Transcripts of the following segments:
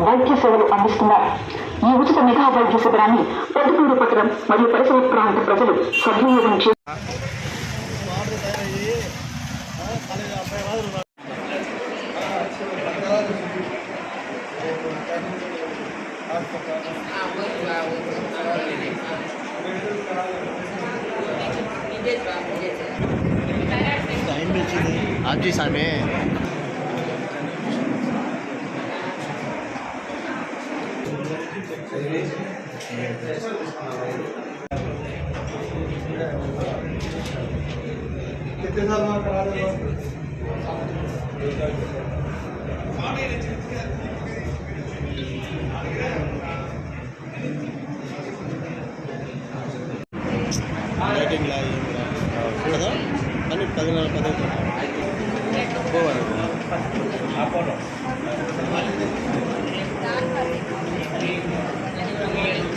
వైద్య సేవలు అందిస్తున్నాయి ఉచిత వైద్య శిబిరాన్ని పొద్దుటూరు పట్టణం మరియు పరిసర ప్రాంత ప్రజలు సద్వినియోగం చేసి आपजी सामने లైటింగ్ లా ఏం లా. కదా కానీ పదిన్నర పదవుతుంది పోవాలి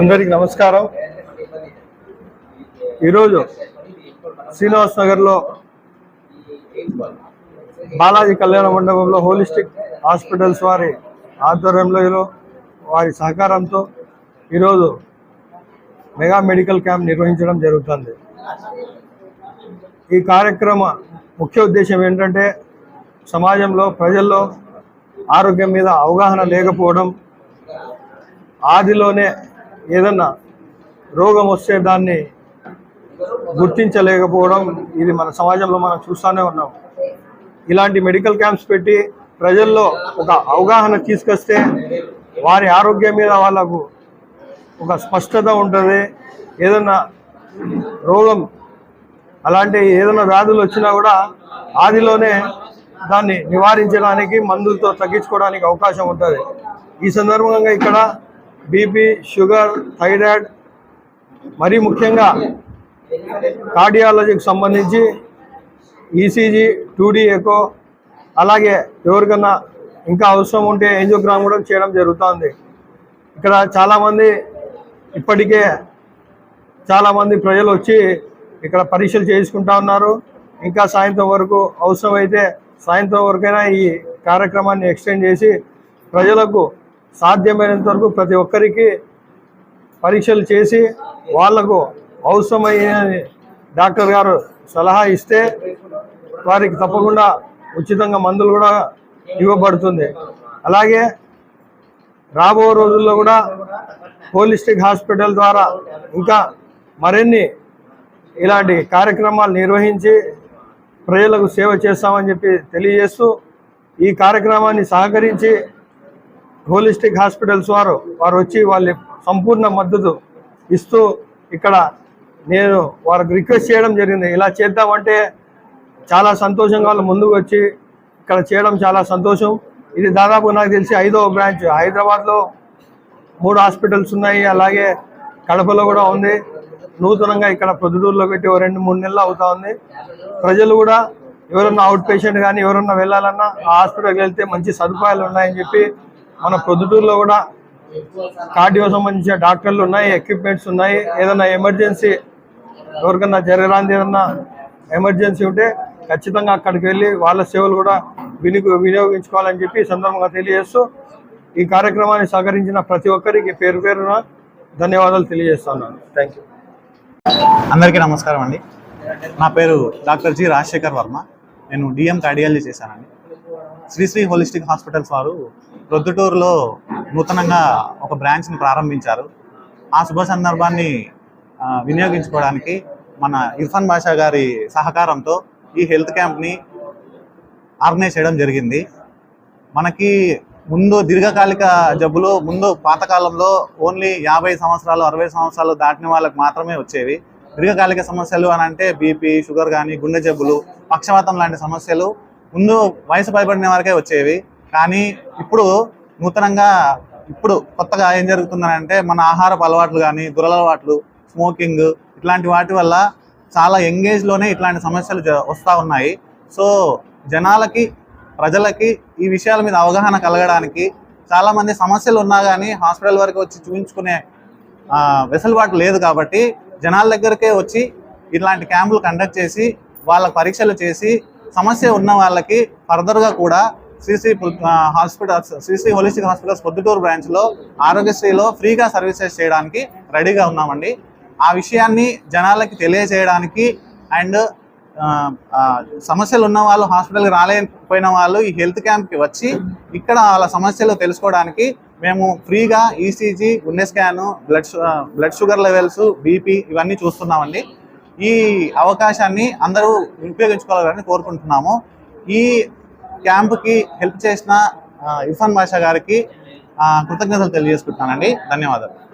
అందరికి నమస్కారం. ఈరోజు శ్రీనివాస్ నగర్లో బాలాజీ కళ్యాణ మండపంలో హోలిస్టిక్ హాస్పిటల్స్ వారి ఆధ్వర్యంలో వారి సహకారంతో ఈరోజు మెగా మెడికల్ క్యాంప్ నిర్వహించడం జరుగుతుంది. ఈ కార్యక్రమ ముఖ్య ఉద్దేశం ఏంటంటే సమాజంలో ప్రజల్లో ఆరోగ్యం మీద అవగాహన లేకపోవడం ఆదిలోనే ఏదన్నా రోగం వస్తే దాన్ని గుర్తించలేకపోవడం ఇది మన సమాజంలో మనం చూస్తూనే ఉన్నాం. ఇలాంటి మెడికల్ క్యాంప్స్ పెట్టి ప్రజల్లో ఒక అవగాహన తీసుకొస్తే వారి ఆరోగ్యం మీద వాళ్ళకు ఒక స్పష్టత ఉంటుంది. ఏదన్నా రోగం అలాంటి ఏదైనా వ్యాధులు వచ్చినా కూడా ఆదిలోనే దాన్ని నివారించడానికి మందులతో తగ్గించుకోవడానికి అవకాశం ఉంటుంది. ఈ సందర్భంగా ఇక్కడ బీపీ షుగర్ థైరాయిడ్ మరీ ముఖ్యంగా కార్డియాలజీకి సంబంధించి ఈసీజీ టూడీ ఎకో అలాగే ఎవరికన్నా ఇంకా అవసరం ఉంటే ఏంజోగ్రామ్ కూడా చేయడం జరుగుతుంది. ఇక్కడ చాలామంది ఇప్పటికే చాలామంది ప్రజలు వచ్చి ఇక్కడ పరీక్షలు చేసుకుంటా ఉన్నారు. ఇంకా సాయంత్రం వరకు అవసరమైతే సాయంత్రం వరకైనా ఈ కార్యక్రమాన్ని ఎక్స్టెండ్ చేసి ప్రజలకు సాధ్యమైనంత వరకు ప్రతి ఒక్కరికి పరీక్షలు చేసి వాళ్ళకు అవసరమైన డాక్టర్ గారు సలహా ఇస్తే వారికి తప్పకుండా ఉచితంగా మందులు కూడా ఇవ్వబడుతుంది. అలాగే రాబో రోజుల్లో కూడా హోలిస్టిక్ హాస్పిటల్ ద్వారా ఇంకా మరిన్ని ఇలాంటి కార్యక్రమాలు నిర్వహించి ప్రజలకు సేవ చేస్తామని చెప్పి తెలియజేస్తూ ఈ కార్యక్రమాన్ని సహకరించి హోలిస్టిక్ హాస్పిటల్స్ వారు వారు వచ్చి వాళ్ళ సంపూర్ణ మద్దతు ఇస్తూ ఇక్కడ నేను వారికి రిక్వెస్ట్ చేయడం జరిగింది. ఇలా చేద్దామంటే చాలా సంతోషంగా వాళ్ళు ముందుకు వచ్చి ఇక్కడ చేయడం చాలా సంతోషం. ఇది దాదాపు నాకు తెలిసి ఐదో బ్రాంచ్. హైదరాబాద్లో మూడు హాస్పిటల్స్ ఉన్నాయి. అలాగే కడపలో కూడా ఉంది. నూతనంగా ఇక్కడ ప్రొద్దుటూరులో పెట్టి ఓ రెండు మూడు నెలలు అవుతా ఉంది. ప్రజలు కూడా ఎవరన్నా అవుట్ పేషెంట్ కానీ ఎవరన్నా వెళ్ళాలన్నా ఆ హాస్పిటల్కి వెళ్తే మంచి సదుపాయాలు ఉన్నాయని చెప్పి మన ప్రొద్దుటూరులో కూడా కార్డియో సంబంధించిన డాక్టర్లు ఉన్నాయి ఎక్విప్మెంట్స్ ఉన్నాయి. ఏదైనా ఎమర్జెన్సీ ఎవరికన్నా జరగరాంది ఏదన్నా ఎమర్జెన్సీ ఉంటే ఖచ్చితంగా అక్కడికి వెళ్ళి వాళ్ళ సేవలు కూడా వినియోగ వినియోగించుకోవాలని చెప్పి సందర్భంగా తెలియజేస్తూ ఈ కార్యక్రమాన్ని సహకరించిన ప్రతి ఒక్కరికి పేరు పేరున ధన్యవాదాలు తెలియజేస్తున్నాను థ్యాంక్ యూ అందరికీ నమస్కారం అండి. నా పేరు డాక్టర్ జి రాజశేఖర్ వర్మ. నేను డిఎం కార్డియాలజీ చేశానండి. శ్రీశ్రీ హోలిస్టిక్ హాస్పిటల్స్ వారు ప్రొద్దుటూరులో నూతనంగా ఒక బ్రాంచ్ని ప్రారంభించారు. ఆ శుభ సందర్భాన్ని వినియోగించుకోవడానికి మన ఇర్ఫాన్ బాషా గారి సహకారంతో ఈ హెల్త్ క్యాంప్ని ఆర్గనైజ్ చేయడం జరిగింది. మనకి ముందు దీర్ఘకాలిక జబ్బులు ముందు పాతకాలంలో ఓన్లీ యాభై సంవత్సరాలు అరవై సంవత్సరాలు దాటిన వాళ్ళకి మాత్రమే వచ్చేవి. దీర్ఘకాలిక సమస్యలు అని అంటే బీపీ షుగర్ కానీ గుండె జబ్బులు పక్షవాతం లాంటి సమస్యలు ముందు వయసు పైబడిన వారికే వచ్చేవి. కానీ ఇప్పుడు నూతనంగా ఇప్పుడు కొత్తగా ఏం జరుగుతుందని అంటే మన ఆహారపు అలవాట్లు కానీ దురలవాట్లు స్మోకింగ్ ఇట్లాంటి వాటి వల్ల చాలా ఎంగేజ్లోనే ఇట్లాంటి సమస్యలు వస్తూ ఉన్నాయి. సో జనాలకి ప్రజలకి ఈ విషయాల మీద అవగాహన కలగడానికి చాలామంది సమస్యలు ఉన్నా కానీ హాస్పిటల్ వరకు వచ్చి చూపించుకునే వెసులుబాటు లేదు కాబట్టి జనాల దగ్గరకే వచ్చి ఇట్లాంటి క్యాంపులు కండక్ట్ చేసి వాళ్ళ పరీక్షలు చేసి సమస్య ఉన్న వాళ్ళకి ఫర్దర్గా కూడా Sri Sri hospitals Sri Sri holistic hospitals Proddatur బ్రాంచ్లో ఆరోగ్యశ్రీలో ఫ్రీగా సర్వీసెస్ చేయడానికి రెడీగా ఉన్నామండి. ఆ విషయాన్ని జనాలకి తెలియజేయడానికి అండ్ సమస్యలు ఉన్న వాళ్ళు హాస్పిటల్కి రాలేకపోయిన వాళ్ళు ఈ హెల్త్ క్యాంప్కి వచ్చి ఇక్కడ వాళ్ళ సమస్యలు తెలుసుకోవడానికి మేము ఫ్రీగా ఈసీజీ గుండె స్కాను బ్లడ్ షు- బ్లడ్ షుగర్ లెవెల్స్ బీపీ ఇవన్నీ చూస్తున్నామండి. ఈ అవకాశాన్ని అందరూ ఉపయోగించుకోవాలని కోరుకుంటున్నాము. ఈ క్యాంప్కి హెల్ప్ చేసిన ఇర్ఫాన్ బాషా గారికి కృతజ్ఞతలు తెలియజేసుకుంటున్నానండి. ధన్యవాదాలు.